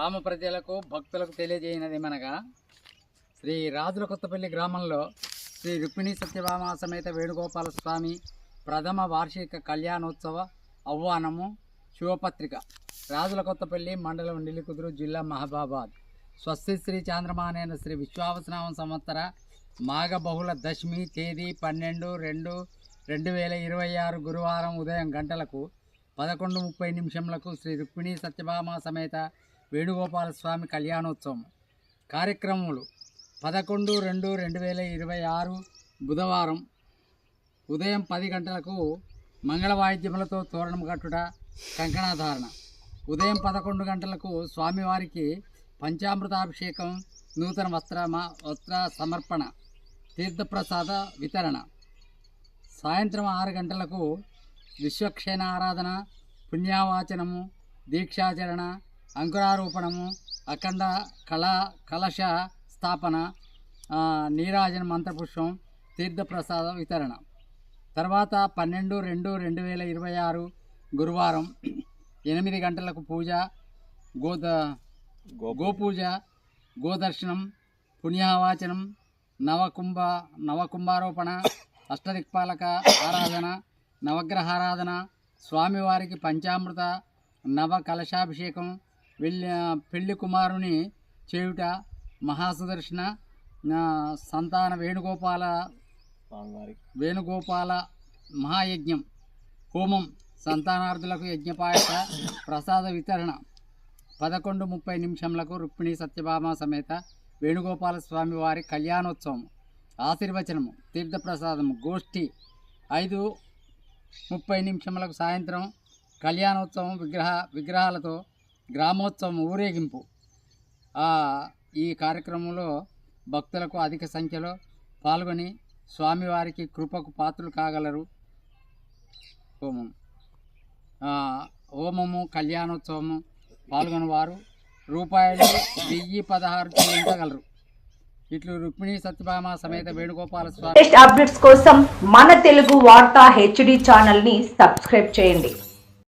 గ్రామ ప్రజలకు భక్తులకు తెలియజేయనదేమనగా శ్రీ రాజుల కొత్తపల్లి గ్రామంలో శ్రీ రుక్మిణి సత్యభామ సమేత వేణుగోపాల స్వామి ప్రథమ వార్షిక కళ్యాణోత్సవ ఆహ్వానము శివపత్రిక రాజుల కొత్తపల్లి మండలం నిలికుదురు జిల్లా మహబాబాద్. స్వస్తి శ్రీ చాంద్రమానైన శ్రీ విశ్వావసనామ సంవత్సర మాఘ బహుళ దశమి తేదీ పన్నెండు రెండు రెండు వేల ఇరవై ఆరు గురువారం ఉదయం గంటలకు పదకొండు ముప్పై నిమిషంలకు శ్రీ రుక్మిణి సత్యభామ సమేత వేణుగోపాల స్వామి కళ్యాణోత్సవం. కార్యక్రమములు. పదకొండు రెండు రెండు వేల ఇరవై ఆరు బుధవారం ఉదయం పది గంటలకు మంగళ వాయిద్యములతో తోరణం కట్టుట కంకణాధారణ. ఉదయం పదకొండు గంటలకు స్వామివారికి పంచామృతాభిషేకం నూతన వస్త్ర వస్త్ర సమర్పణ తీర్థప్రసాద వితరణ. సాయంత్రం ఆరు గంటలకు విశ్వక్షేణ ఆరాధన పుణ్యావాచనము దీక్షాచరణ అంకురారోపణము అఖండ కళా కలశ స్థాపన నీరాజన మంత్రపుష్పం తీర్థప్రసాద వితరణ. తర్వాత పన్నెండు రెండు రెండు వేల ఇరవై ఆరు గురువారం ఎనిమిది గంటలకు పూజ గోద గోపూజ గోదర్శనం పుణ్యావాచనం నవకుంభ నవకుంభారోపణ అష్టదిక్పాలక ఆరాధన నవగ్రహారాధన స్వామివారికి పంచామృత నవ కలశాభిషేకం వెళ్ళి పెళ్ళి కుమారుని చేయుట మహాసుదర్శన సంతాన వేణుగోపాల వేణుగోపాల మహాయజ్ఞం హోమం సంతానార్థులకు యజ్ఞపాయక ప్రసాద వితరణ పదకొండు ముప్పై నిమిషంలకు రుక్మిణి సత్యభామ సమేత వేణుగోపాల స్వామి వారి కళ్యాణోత్సవం ఆశీర్వచనము తీర్థప్రసాదము గోష్ఠి ఐదు ముప్పై నిమిషములకు సాయంత్రం కళ్యాణోత్సవం విగ్రహ విగ్రహాలతో గ్రామోత్సవం ఊరేగింపు. ఈ కార్యక్రమంలో భక్తులకు అధిక సంఖ్యలో పాల్గొని స్వామివారికి కృపకు పాత్రలు కాగలరు. హోమం హోమము కళ్యాణోత్సవము పాల్గొని వారు రూపాయలు వెయ్యి పదహారు చెల్లించగలరు. ఇట్లు రుక్మిణి సత్యభామ సమేత వేణుగోపాల స్వామి అప్డేట్స్ కోసం మన తెలుగు వార్తా హెచ్డి ఛానల్ని సబ్స్క్రైబ్ చేయండి.